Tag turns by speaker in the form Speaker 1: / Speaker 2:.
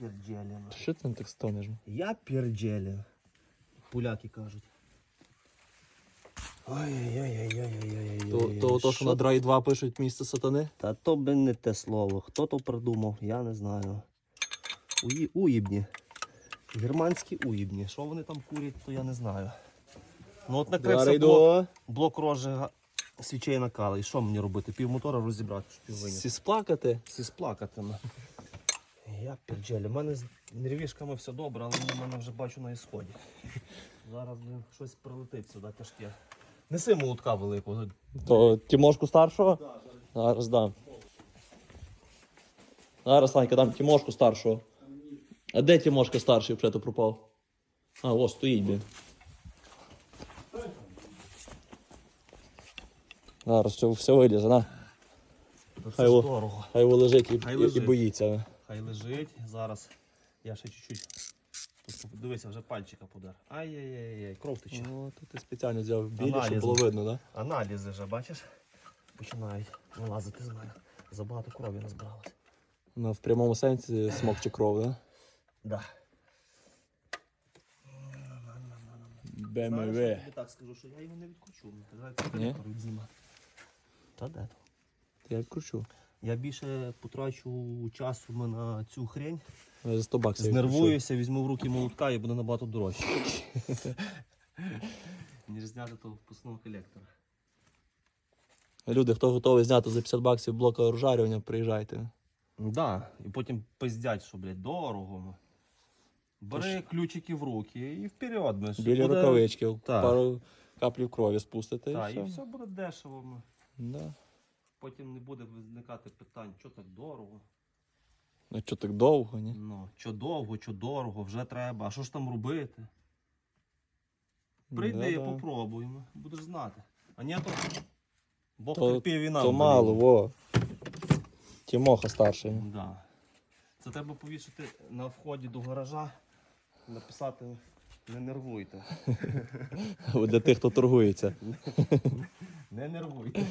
Speaker 1: перджелін.
Speaker 2: Що ти там так стонеш?
Speaker 1: Я перджелін. Поляки кажуть. Ой-ой-ой-ой-ой-ой-ой.
Speaker 2: То, то, то, що на Драй 2 пишуть місце сатани?
Speaker 1: Та то би не те слово. Хто то придумав, я не знаю. Уї... Уїбні. Германські уїбні. Що вони там курять, то я не знаю. Ну от накрився блок, блок розжига свічей накали. І що мені робити? Пів мотора розібрати, щоб пів виняти.
Speaker 2: Всі сплакати.
Speaker 1: Сплакати. Я перджелі. У мене з нервішками все добре, але вони мене вже бачу на ісході. Зараз блін, щось прилетить сюди тяжке. Неси молотка великого.
Speaker 2: То Тимошку старшого? Зараз дам. Зараз, Санька, дам Тимошку старшого. А де Тимошка старший то пропав? А, ось стоїть він. Зараз все, все вилізе, на. Хай о. Хай його лежить і,
Speaker 1: Хай
Speaker 2: і- і
Speaker 1: лежить.
Speaker 2: боїться.
Speaker 1: Хай лежить. Зараз я ще чуть-чуть. Дивися, вже пальчика подар. Ай-яй-яй, кров тече.
Speaker 2: Ну, то ти спеціально взяв білі, щоб було видно? Да?
Speaker 1: Аналізи вже, бачиш? Починають вилазити з мене. Забагато крові назбиралось.
Speaker 2: Ну, в прямому сенсі смокче кров, да?
Speaker 1: Да. Знаєш, я тобі так скажу, що я його не відкручу.
Speaker 2: Ні?
Speaker 1: Та де то?
Speaker 2: Я кручу.
Speaker 1: Я більше потрачу часу на цю хрень.
Speaker 2: За 100 баксів.
Speaker 1: Знервуюся, візьму в руки молотка і буде набагато дорожче. Ніж зняти того впускного колектора.
Speaker 2: Люди, хто готовий зняти за 50 баксів блока розжарювання, приїжджайте.
Speaker 1: Да, і потім пиздять, що, блядь, дорого. Бери ключики в руки і вперед.
Speaker 2: Білі
Speaker 1: Буде-
Speaker 2: рукавички,
Speaker 1: Так.
Speaker 2: пару каплів крові спустите.
Speaker 1: Так,
Speaker 2: і
Speaker 1: і
Speaker 2: все.
Speaker 1: буде дешево.
Speaker 2: Да.
Speaker 1: Потім не буде виникати питань, що так дорого.
Speaker 2: Ну що так довго, ні?
Speaker 1: Ну, що довго, що дорого, вже треба. А що ж там робити? Прийди,
Speaker 2: Да-да.
Speaker 1: попробуємо, будеш знати. А ні, то Бог
Speaker 2: То-
Speaker 1: терпів і нам.
Speaker 2: То мало, во. Тімоха старший.
Speaker 1: Да. Це треба повішати на вході до гаража, написати не нервуйте.
Speaker 2: Для тих, хто торгується.
Speaker 1: Не нервуйте.